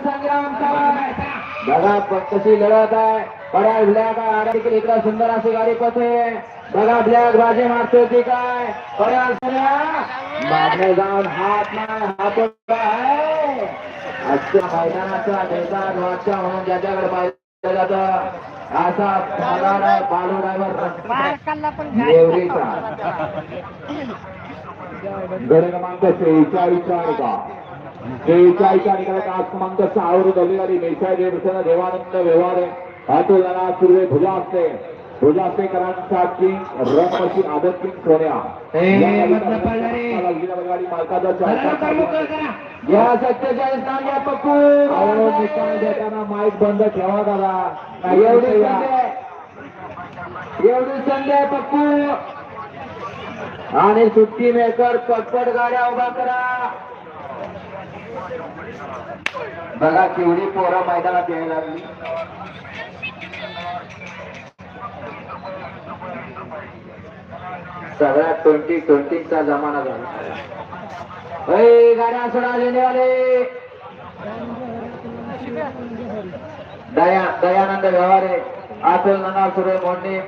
संग्राम बघा कशी लढत आहे. पड्या ब्लॅक आहे. देखील इकडं सुंदर अशी गाडी पथे बघा ब्लॅक बाजी मारतोय ती काय? मागणे जाऊन हात नाही हात आहे. आजच्या मैदानाचा नेता ध्वजच्या म्हणून ज्याच्याकडे पाहिलं जातं असा फलार बालू ड्रायव्हर देवरीचा गड क्रमांक सेहेचाळीसचा सेहेचाळीसचा निकालात आज क्रमांक सहावर देवसेना देवानंद व्यवहार अतुल सुर्वे भुजा असते भुजा असते करांचा किंग रन मशीन आदत किंग सोन्या. या गाडीचा गाडी मालकाचा चार या सत्तेचाळीस या पप्पू. निकाल देताना माईक बंद ठेवा दादा एवढी एवढी संधी आहे पप्पू. आणि सुट्टी मेकर पटपट गाड्या उभा करा. बघा केवढी पोरं मैदानात यायला लागली. सगळ्या ट्वेंटी ट्वेंटीचा जमाना झाला. ए, गाड्या सोडा लेण्यावाले दया दयानंद व्यवहारे अतुल नंदा सुरे मोडणे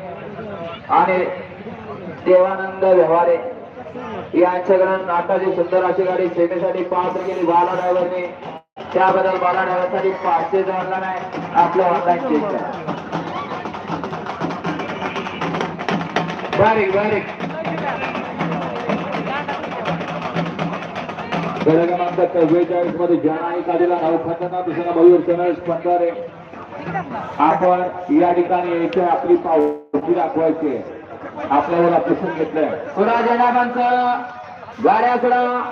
आणि देवानंद व्यवहारे. या यांच्याकडून नाटाची सुंदर अशी गाडी सेवेसाठी पास केली. बाला ड्रायव्हरने. त्याबद्दल बाला ड्रायव्हरसाठी पाचशे जवळला नाही आपलं ऑनलाईन चेक बारीक बारीक. क्रमांक चव्वेचाळीसमध्ये जाना काढलेला नाव खंडना दुसरा मयूर चनस पंधारे. आपण या ठिकाणी आपली पावती दाखवायची आहे. आपल्यावर ऑपरेशन घेतलंय. स्वराज जनाबांचं गाड्या सोडा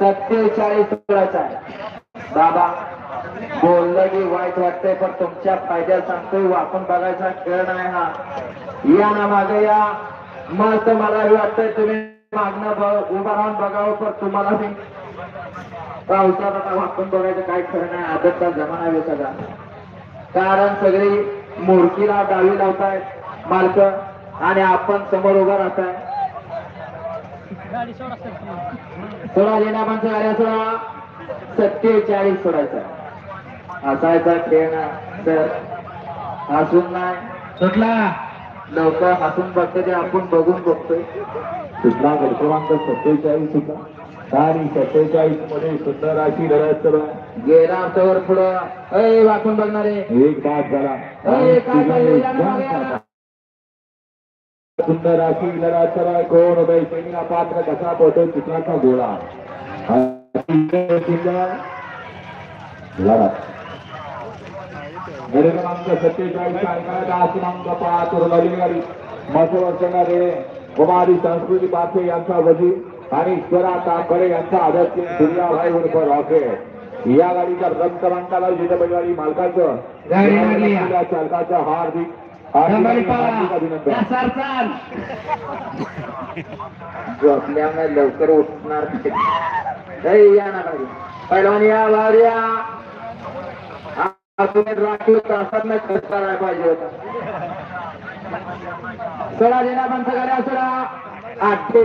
सत्तेचाळीस सोळाचा आहे. बाबा बोललं की वाईट वाटतंय पण तुमच्या फायद्यात सांगतोय हो, वाकून बघायचा खेळ नाही हा. या ना मागे या. मस्त मलाही वाटतंय तुम्ही मागणं ब- उभं राहून बघावं पण तुम्हाला मी पावसात आता वाकून बघायचं काय खरं नाही. आदतचा जमाना आहे सगळा. कारण सगळी मूर्तीला डावी लावतायत. मालक आणि आपण समोर उभा राहताय सोळा लेण्या माणसं गाड्या सोळा सत्तेचाळीस सोडायचा असायचा खेळ तर हसून नाही. सुटला. लोक हसून बघते ते आपण बघून बघतोय. सुटला क्रमांक सत्तेचाळीस सुद्धा आणि सत्तेचाळीसमध्ये सुंदर अशी लढत सुरू आहे. गेला तवर पुढं. अय वाकून बघणारे. एक बाद झाला. सुंदर अशी. कोण पात्र कसा चित्राचा गोळा. क्रमांक सत्तेचाळीस क्रमांक पाच गाडी करणारे कुमारी संस्कृती पाथे यांचा वजीर आणि ईश्वरा तांबरे यांचा आदर दुनिया भाई उर्फ रॉकेट या गाडीच्या रन क्रमांकाला जिथे बैलगाडी मालकाचं. चालकाचं हार्दिक झोपल्यामुळे लवकर उठणार पहिलवान या बाहेर या. तुम्ही राखीव तासात नाही खर्च करायला पाहिजे होता. सोळा देना पंच गाड्या सोळा आठशे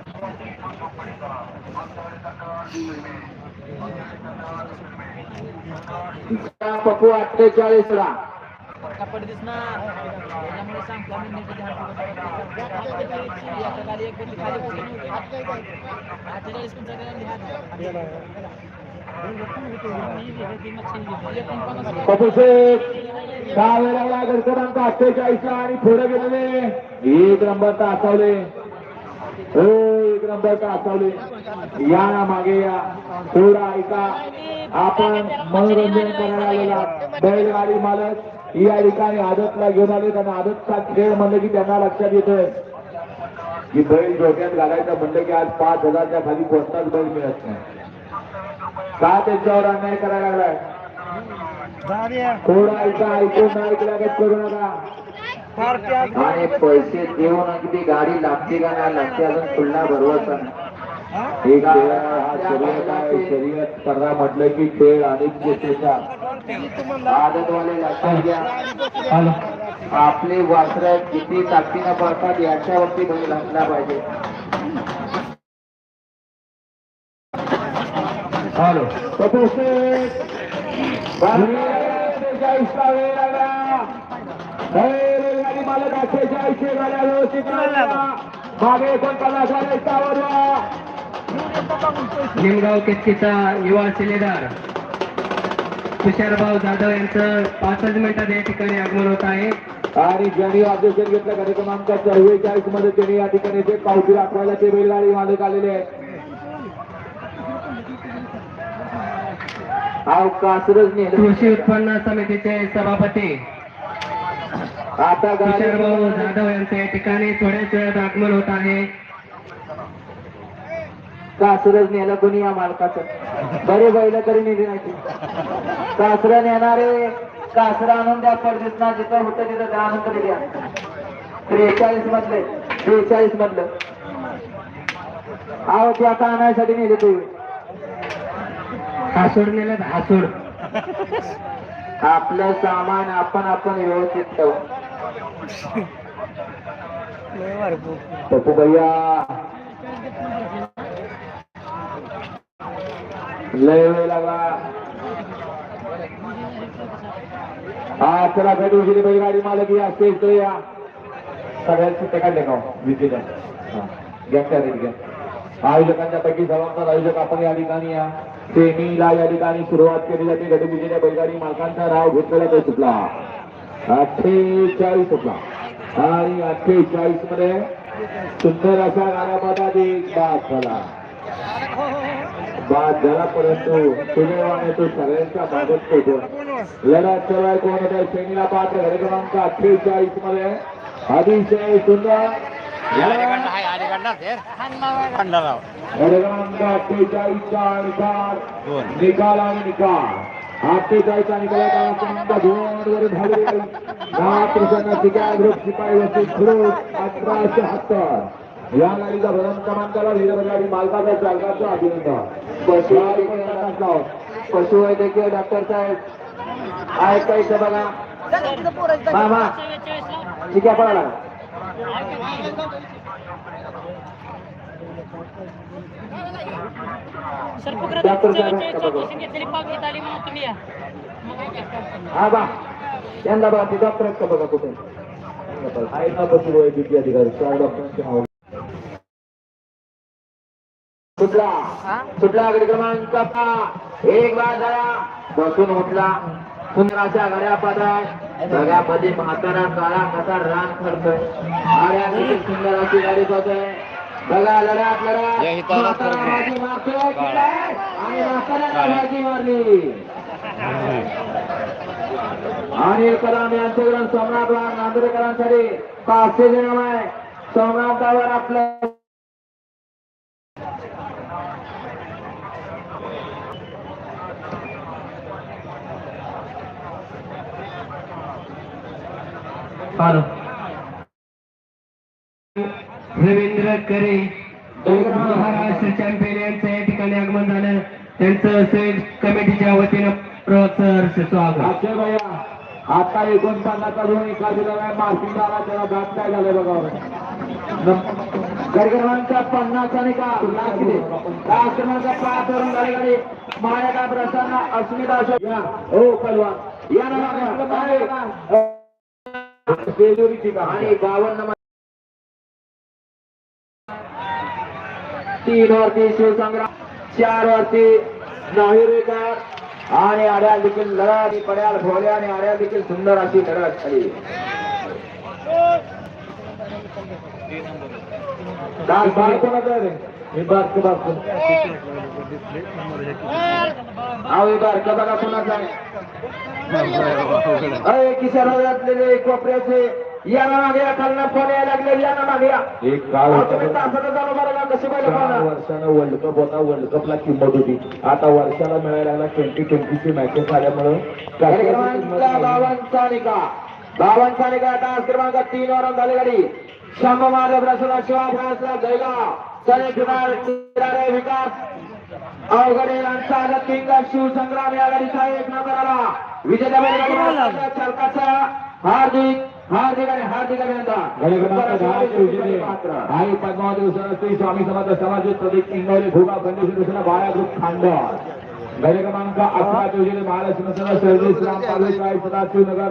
पप्पू अठ्ठेचाळीस सोळा कपडे दिसणार त्याच्यामुळे सांगतो ठेवतो. एका खाली बसली. अठ्ठेचाळीस पंचेचाळीस एकोणपन्नास पप्पू शेख दहा वेळा अठ्ठेचाळीस ला आणि पुढे गेलेले एक नंबर तासावले हो नंबर तासावले या मागे या. थोडा ऐका. आपण मनोरंजन करायला आलेला बैलगाडी मालक या ठिकाणी आदतला घेऊन आले त्यांना आदतचा खेळ म्हणलं की त्यांना लक्षात येतोय. की बैल डोक्यात घालायचं म्हणलं की आज पाच हजारच्या खाली कोणताच बैल मिळत नाही. का त्याच्यावर अन्याय करायला लागलाय? थोडं ऐका ऐकून लागत करू नका. आणि पैसे देऊन अगदी गाडी लागते का नाही लागते अजून पुन्हा भरवसा एक खेळ हा शर्यत आहे शर्यत स्पर्धा म्हटलं की खेळ अनेक देशाच्या आदतवाले लक्षात घ्या. आपले वासर किती ताकदीनं पडतात याच्यावरती बैल घातला पाहिजे. हॅलो रेल्वेगाडी मालक अठ्ठेचाळीसशे गाड्या व्यवस्थित लावल्या. मागे एकोणपन्नास निमगाव केतकीचा युवा शिलेदार तुषारभाऊ जाधव यांचं पाचच मिनिटात या ठिकाणी आगमन होत आहे. आणि ज्यांनी ऑब्जेक्शन घेतलं गाडी क्रमांक चव्वेचाळीसमध्ये त्यांनी या ठिकाणी ते पावती दाखवायला ते बैलगाडी मालक आलेले हा नेलं कृषी उत्पन्न समितीचे सभापती. आता गाडी जाधव यांचं या ठिकाणी थोड्याच वेळात आगमन होत आहे. कासरच नेलं कोणी या मालकाचं? बरे बैल तरी नेली नाही कासरं नेणारे कासरं आणून द्या परदेश ना जिथं होतं तिथं आणून तरी द्या. त्रेचाळीस मधले त्रेचाळीस मधलं. अहो ते आता आणायसाठी नेले तुम्ही हासोड नेलं हासोड आपलं सामान आपण आपण व्यवस्थित ठेवू. पप्पू भैया लय वेळ लागला. हा चला भेट उशिरी बैलगाडी मालक या स्टेज या. सगळ्यांची ते काढले का? विजेता घ्या त्या घ्या. आयोजकांच्या पैकी जबाबदार आयोजक आपण या ठिकाणी या. सेमीला या ठिकाणी सुरुवात केली जाते. गटविजेच्या बैलगाडी मालकांचा राव घेतलेला तो सुटला. अठ्ठेचाळीस सुटला आणि अठ्ठेचाळीसमध्ये सुंदर असा एक बाद झाला. बाद झाला परंतु सुदैवाने तो सगळ्यांच्या मागत पोहोचला लढत चालू आहे कोण होत? सेमीला पात्र घडी क्रमांक अठ्ठेचाळीसमध्ये अतिशय सुंदर अठ्ठेचाळीसचा निकाल आणि निकाल. अठ्ठेचाळीसचा निकाल आहे क्रमांक दोन वर झाले दहा शिकाय ग्रुप शिपाई वस्ती ग्रुप अठरा शहात्तर या गाडीचा भरण क्रमांकाला लिहिलं गाडी मालकाचा चालकाचं अभिनंदन. पशु पशुवैद्यकीय डॉक्टर साहेब इथं बघा? मामा ठीक आहे पळा सर डॉक्टर साहेब आहेत का बघा आली म्हणून तुम्ही या हा बा यांना बघा ते डॉक्टर आहेत का बघा कुठे आहे अधिकारी चार डॉक्टरांचे नाव सुटला सुटला गडी क्रमांक एक बार झाला बसून उठला सुंदर अशा सगळ्यामध्ये म्हातारा काळा कसा रान किती सुंदर अशी गाडी पाहतोय बघा लढ्यात लढ्यात. आणि मारली. अनिल कलाम यांच्याकडून सोमनाथ वाघ नांदेडकरांसाठी पाचशे जण आहे. सोमनाथावर आपलं. हॅलो करे. महाराष्ट्र चॅम्पियन यांचं या ठिकाणी आगमन झालं. त्यांचं सेट कमिटीच्या वतीनं प्रोत्साहन स्वागत अक्षय भैया आता एकोणपन्नासचा दोन एका दिला मार्किंग आला त्याला दात काय झालंय बघा क्रमांक पन्नास आणि का? लास्ट किती? लास्ट क्रमांक पाच वरून गाडी गाडी. माया प्रसन्न अस्मिता हो पलवा या ना स्टेजवरची ठीक आणि बावन्न तीन वरती शिवसंग्राम चार वरती नाहिरेकर आणि आड्या देखील लढत पड्याल भोल्या आणि आड्या देखील सुंदर अशी लढत झाली. कोणाचा आहे? अय किशोरातलेले कोपऱ्याचे या ना मागे खालनं फोन यायला लागले या. ना मागे एक काळ? वर्षानं वर्ल्ड कप होता वर्ल्ड कपला किंमत होती. आता वर्षाला मिळायला लागला ट्वेंटी ट्वेंटीची मॅचेस आल्यामुळं गाडी क्रमांक बावनचा निकाल बावनचा निकाल तास क्रमांक तीन वर झाली गाडी शंभ प्रसन्न शिवा फ्रान्सला जयगाव सनी कुमार चिरारे विकास. अवघडे यांचा किंग शिवसंग्राम या गाडीचा एक नंबर आला चालकाचा हार्दिक हार्दिक आणि हार्दिक अभिनंदन. आई पद्मावती स्वामी समर्थ समाज प्रदीप इंगवले भोगा खंडेश्वर दिवसाला बाळा ग्रुप खांडर गडी क्रमांक अकराचे उजेडे महालक्ष्मी सणा सर्व्हिस राम पालवे काय सदाशिव नगर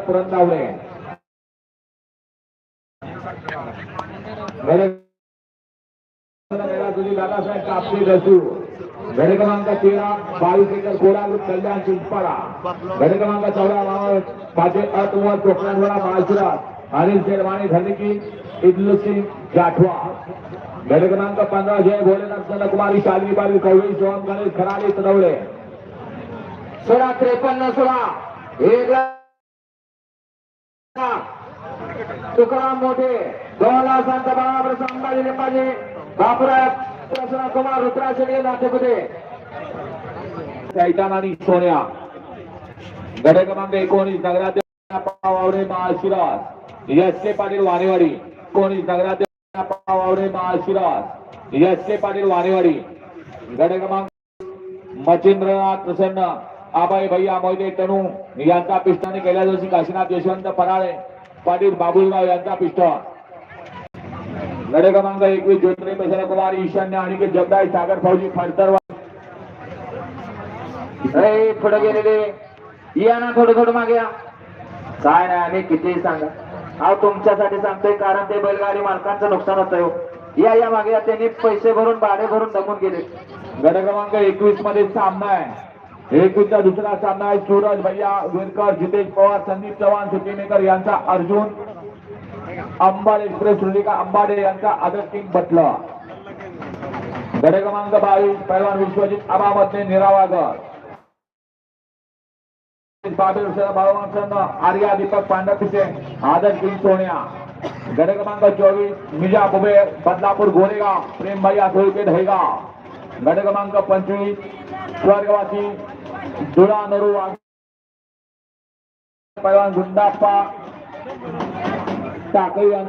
तुझी दादासाहेब कापडी रसू गड क्रमांक तेरा बावीस एकर कोडा कल्याण चिंचपाडा गड क्रमांक चौदा मावळ पाचे अतवर कोकणांवरा माळशिरात अनिल शेरवाणी घरनिकी इदलू सिंग जाठवा गड क्रमांक पंधरा जय भोलेनाथ चंद्रकुमारी शालवी बाबी कवळी सोहम गणेश खराडे तडवळे सोळा त्रेपन्न सोळा एक तुकाराम मोठे दोन संत बाळापूर संभाजी लिंबाजी बापुराय प्रसन्न कुमार रुद्रा शेडगे नातेपुते कैतान आणि सोन्या. गडे क्रमांक एकोणीस नगराध्यक्ष पावावडे महाशिराज एस के पाटील वानेवाडी. एकोणीस नगराध्यक्ष पावावडे महाशिराज एस के पाटील वानेवाडी. गडे क्रमांक मचिंद्रनाथ प्रसन्न. आबाई भैया मोहिते तणू यांचा पिष्टाने गेल्या जोशी काशीनाथ यशवंत फराळे पाटील बाबुलगाव यांचा पिष्ट. लढे क्रमांक एकवीस ज्योतिरी प्रसन्न कुमार ईशान्य आणि जगदाय सागर फौजी फडतर पुढे गेलेले या ना थोडं थोडं मागे या काय नाही आम्ही कितीही सांगा। अहो तुमच्यासाठी सांगतोय कारण ते बैलगाडी मालकांचं नुकसान होतंय हो। या या मागे त्यांनी पैसे भरून भाडे भरून दमून गेले. गट क्रमांक एकवीसमध्ये सामना आहे एकवीसचा दुसरा सामना आहे सूरज भैया विरकर जितेश पवार संदीप चव्हाण सुट्टीमेकर यांचा अर्जुन। अंबाड एक्सप्रेस रुलिका अंबाडे यांचा आदर किंग बटला. गट क्रमांक बावीस पैलवान विश्वजित आबामधने निरावागर बाबेल बाळवांसंग आर्या दीपक पांडपिसे आदर किंग सोन्या. गट क्रमांक चोवीस मिजा बुबे बदलापूर गोरेगाव प्रेम भैया धुळके दहेगाव गट क्रमांक पंचवीस स्वर्गवासी धुळा नरू पैलवान गुंडाप्पा टाकळी यांचा